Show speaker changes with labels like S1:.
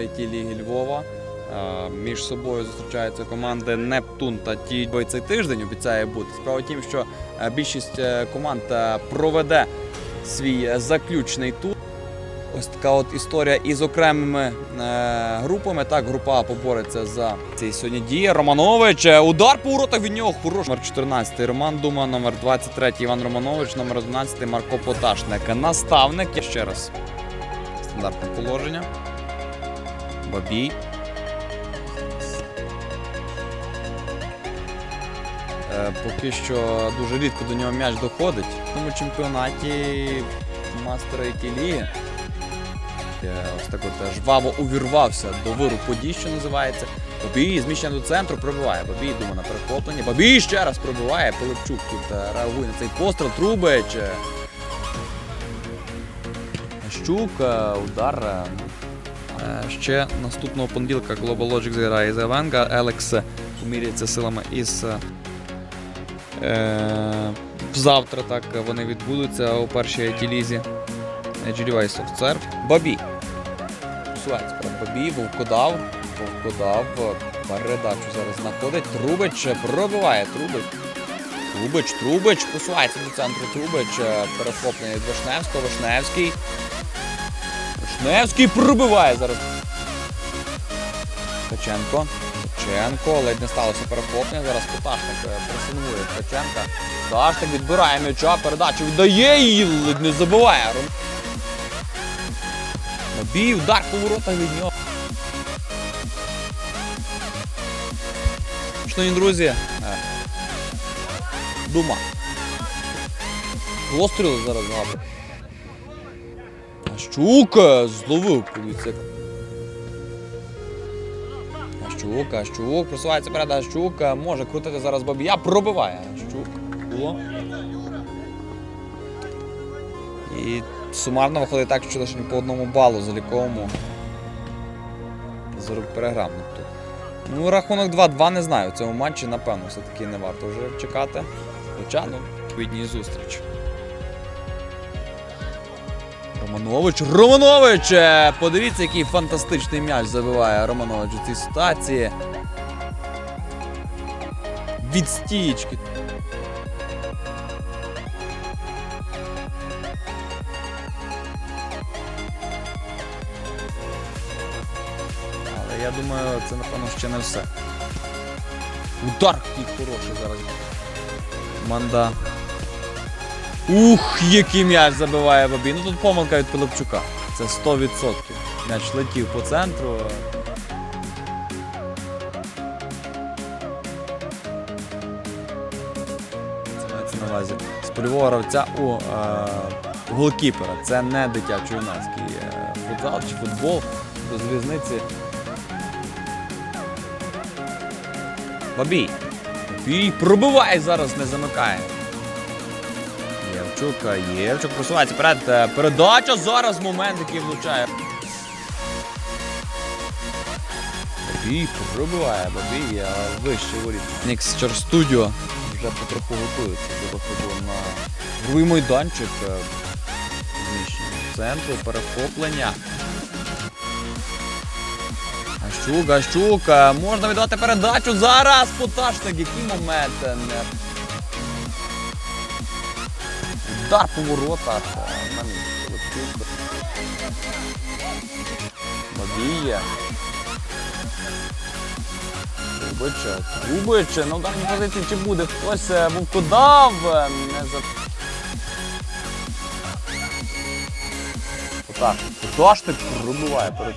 S1: третій ліги Львова. Е, Між собою зустрічаються команди Нептун та ті цей тиждень обіцяє бути. Справа в тім, що е, більшість е, команд проведе свій заключний тур. Ось така от історія із окремими групами. Так, група побореться за цей сьогодні діє. Романович. Удар по воротах від нього. Хорош. Номер 14 Роман Дума, номер 23 Іван Романович, номер 11 Марко Поташник. Наставник. Ще раз. Стандартне положення. Бабій. Е, Поки що дуже рідко до нього м'яч доходить. В тому чемпіонаті мастера і ліги. Е, Ось так от е, жваво увірвався до виру подій, що називається. Бабій зміщення до центру пробиває. Бабій думає на перехоплення. Бабій ще раз пробиває. Пилипчук тут реагує на цей постріл. Трубич. Щук, удар. Е, Ще наступного понеділка Global Logic зіграє за Венга. Елекс поміряється силами із. е, Е, завтра так вони відбудуться у першій it лізі. GDY Soft Serve. Бабі. Сувається про Бабі, Вовкодав. Вовкодав. Передачу зараз знаходить. Трубич пробиває. Трубич. Трубич, Трубич. Посувається до центру Трубич. Перехоплення від Вишневського. Вишневський. Вишневський пробиває зараз. Ткаченко. Ткаченко. Ледь не сталося перехоплення. Зараз Поташник е, пресингує Ткаченка. Пташник відбирає м'яча, передачу віддає її, ледь не забиває. Ром- Бій, удар по воротах від нього. Шановні друзі. е, Дума. Постріли зараз габли. Щука зловив поліцек. Щук, Щук, просувається перед Щук, може крутити зараз Бабія, пробиває. Щук. Було. І сумарно виходить так, що лише по одному балу заліковому. Зорок переграв. Тобто. Ну, рахунок 2-2 не знаю. В цьому матчі, напевно, все-таки не варто вже чекати. Хоча, ну, відній зустріч. Романович. Романович! Е, Подивіться, який фантастичний м'яч забиває Романович у цій ситуації. Від стічки. Але я думаю, це напевно ще не все. Удар який хороший зараз. Манда. Ух, який м'яч забиває Бабій. Ну тут помилка від Пилипчука. Це 100%. М'яч летів по центру. Це мається на увазі. З польового гравця у е, голкіпера. Це не дитячо-юнацький е, футзал чи футбол. Без різниці. Бабій. Бабій пробиває зараз, не замикає. Євчук, Євчук просувається вперед. Е, Передача зараз момент, який влучає. Бабій пробиває, Бабій е, вище воріт. Нікс Студіо вже потроху готується до виходу на другий майданчик. е, центру, перехоплення. Гащук, Гащук, е, можна віддати передачу зараз. Поташник, який момент. Удар по воротах. е, на місці. Трубича. Трубича. На ударній позиції чи буде хтось е, вовкодав. е, Не за... Отак. Поташник пробиває перед